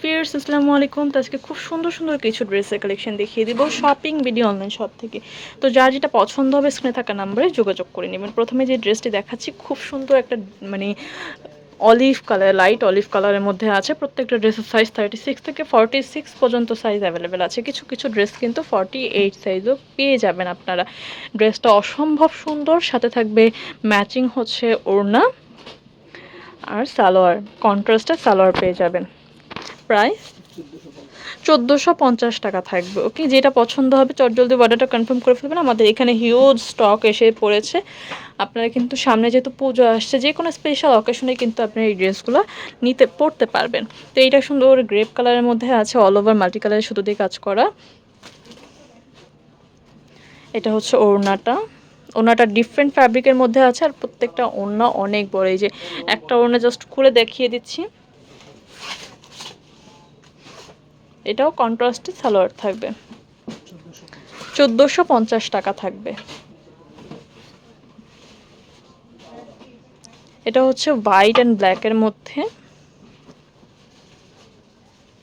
Fierce আসসালামু আলাইকুম। তো আজকে খুব সুন্দর সুন্দর কিছু ড্রেসের কালেকশন দেখিয়ে দিব। শপিং ভিডিও অনলাইন শপ থেকে। তো যার যেটা পছন্দ হবে স্ক্রিনে থাকা নাম্বারে যোগাযোগ করে নেবেন। প্রথমে যে ড্রেসটি দেখাচ্ছি, খুব সুন্দর একটা মানে অলিভ কালার লাইট অলিভ কালারের মধ্যে আছে। প্রত্যেকটা ড্রেসের সাইজ থার্টি সিক্স থেকে ফর্টি সিক্স পর্যন্ত সাইজ অ্যাভেলেবেল আছে। কিছু কিছু ড্রেস কিন্তু ফর্টি এইট সাইজও পেয়ে যাবেন আপনারা। ড্রেসটা অসম্ভব সুন্দর। সাথে থাকবে ম্যাচিং হচ্ছে ওড়না আর সালোয়ার। কন্ট্রাস্টে সালোয়ার পেয়ে যাবেন। প্রাইস চোদ্দোশো পঞ্চাশ টাকা থাকবে ওকে যেটা পছন্দ হবে, চট জলদি অর্ডারটা কনফার্ম করে ফেলবেন। আমাদের এখানে হিউজ স্টক এসে পড়েছে। আপনারা কিন্তু সামনে যেহেতু পুজো আসছে, যে কোনো স্পেশাল অকেশনে কিন্তু আপনারা এই ড্রেসগুলো নিতে পড়তে পারবেন। তো এইটা সুন্দর গ্রেপ কালারের মধ্যে আছে অল ওভার মাল্টি কালারের সুতো দিয়ে কাজ করা। এটা হচ্ছে ওড়নাটা। ওড়নাটা ডিফারেন্ট ফ্যাব্রিকের মধ্যে আছে, আর প্রত্যেকটা ওড়না অনেক বড়। এই যে একটা ওড়না জাস্ট খুলে দেখিয়ে দিচ্ছি। এটাও কন্ট্রাস্টে সালোয়ার থাকবে। চোদ্দোশো পঞ্চাশ টাকা থাকবে। এটা হচ্ছে হোয়াইট অ্যান্ড ব্ল্যাকের মধ্যে।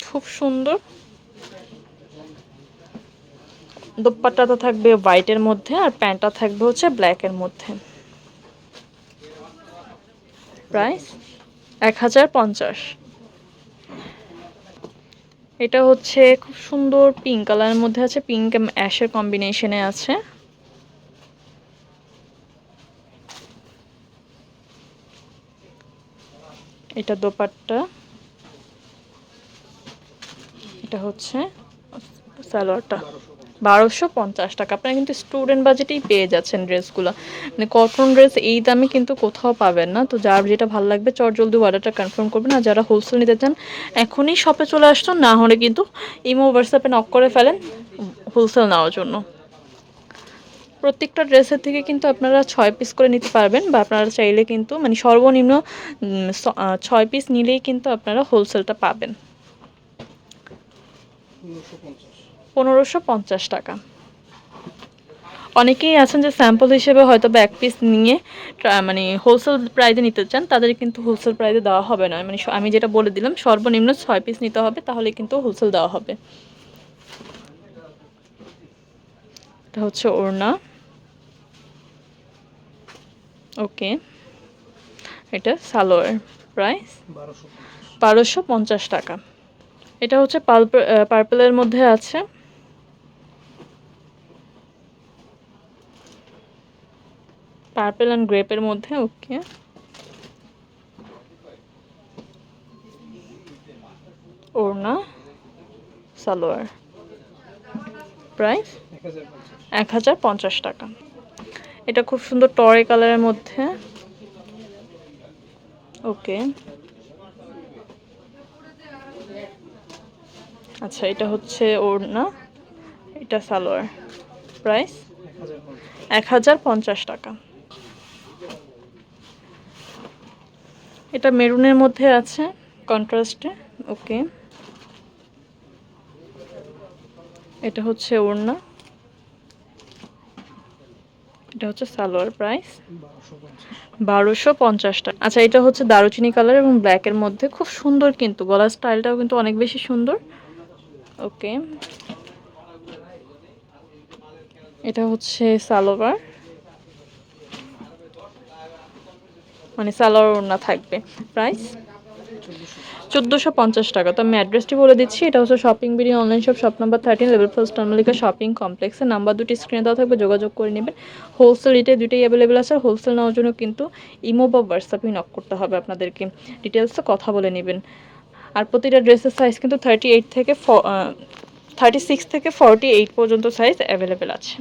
খুব সুন্দর। দোপাট্টাটা থাকবে হোয়াইটের মধ্যে আর প্যান্টটা থাকবে হচ্ছে ব্ল্যাকের মধ্যে। প্রাইস এক হাজার পঞ্চাশ। এটা হচ্ছে খুব সুন্দর পিঙ্ক কালারের মধ্যে আছে পিঙ্ক অ্যাশের কম্বিনেশনে আছে। এটা দোপাট্টা। এটা হচ্ছে সালোয়ারটা। বারোশো পঞ্চাশ টাকা। আপনারা কিন্তু স্টুডেন্ট বাজেটেই পেয়ে যাচ্ছেন ড্রেসগুলো মানে কটন ড্রেস এই দামে কিন্তু কোথাও পাবেন না। তো যার যেটা ভালো লাগবে, চট জলদি অর্ডারটা কনফার্ম করবেন। আর যারা হোলসেল নিতে চান, এখনই শপে চলে আসতো না হলে কিন্তু ইমো হোয়াটসঅ্যাপে নক করে ফেলেন হোলসেল নেওয়ার জন্য। প্রত্যেকটা ড্রেসের থেকে কিন্তু আপনারা ছয় পিস করে নিতে পারবেন বা আপনারা চাইলে কিন্তু মানে সর্বনিম্ন ছয় পিস নিলেই কিন্তু আপনারা হোলসেলটা পাবেন। পনেরোশো পঞ্চাশ টাকা। অনেকেই আছেন যে স্যাম্পল হিসেবে হয়তো বা এক পিস নিয়ে মানে হোলসেল প্রাইজে নিতে চান তাদের কিন্তু হোলসেল প্রাইজে দেওয়া হবে না। মানে আমি যেটা বলে দিলাম সর্বনিম্ন ছয় পিস নিতে হবে তাহলে কিন্তু হোলসেল দেওয়া হবে। এটা হচ্ছে ওড়না। ওকে। এটা সালোয়ার প্রাইস বারোশো পঞ্চাশ। টাকা। এটা হচ্ছে পার্পেলের মধ্যে আছে। পার্পেল অ্যান্ড গ্রেপের মধ্যে ওকে ওড়না, সালোয়ার। প্রাইস এক হাজার পঞ্চাশ টাকা। এটা খুব সুন্দর টরে কালারের মধ্যে। ওকে আচ্ছা এটা হচ্ছে ওড়না, এটা সালোয়ার। প্রাইস এক হাজার পঞ্চাশ টাকা। এটা মেরুনের মধ্যে আছে কন্ট্রাস্টে ওকে। এটা হচ্ছে ওড়না। এটা হচ্ছে সালোয়ার প্রাইস বারোশো পঞ্চাশ টাকা। আচ্ছা এটা হচ্ছে দারুচিনি কালার এবং ব্ল্যাকের মধ্যে। খুব সুন্দর কিন্তু, গলার স্টাইলটাও কিন্তু অনেক বেশি সুন্দর। ওকে। এটা হচ্ছে সালোয়ার। মানে সালোয়ার ওড়না থাকবে। প্রাইস চোদ্দোশো পঞ্চাশ টাকা। তো আমি অ্যাড্রেসটি বলে দিচ্ছি। এটা হচ্ছে shopping BD online shop shop number thirteen level first টার্মালিকা shopping কমপ্লেক্সের নাম্বার দুটি স্ক্রিনে দেওয়া থাকবে, যোগাযোগ করে নেবেন। হোলসেল রিটে দুটোই অ্যাভেলেবেল আছে। হোলসেল নেওয়ার জন্য কিন্তু ইমো বা হোয়াটসঅ্যাপেই নক করতে হবে আপনাদেরকে। ডিটেলসে কথা বলে নেবেন। আর প্রতিটা ড্রেসের সাইজ কিন্তু থার্টি এইট থেকে ফ থার্টি সিক্স থেকে ফর্টি এইট পর্যন্ত সাইজ অ্যাভেলেবেল আছে।